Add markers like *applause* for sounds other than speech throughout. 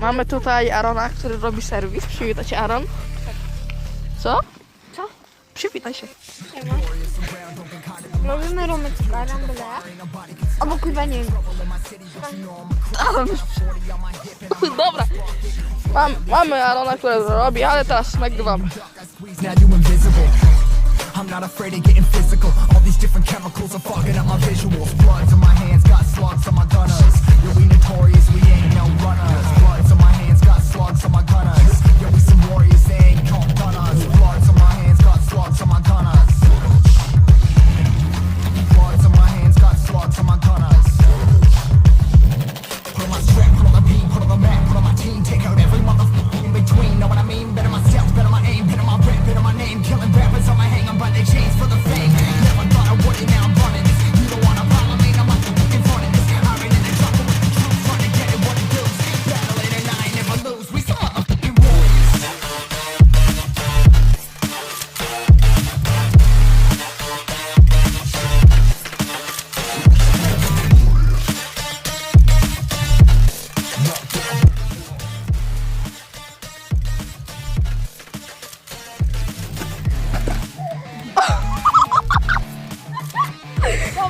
Mamy tutaj Arona, który robi serwis. Przywitaj się, Aron. Co? Co? Przywitaj się. Siema. Robimy rumek z karambole. Obok nie. Aron. *laughs* Dobra. Mam, mamy Arona, który robi, ale teraz nagrywamy. Now. I'm not afraid of getting physical. All these different chemicals are fogging up my visuals. Blood to my hands.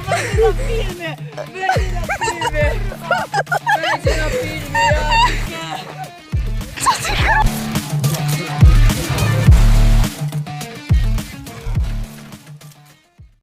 ma che da film! Vedi da film!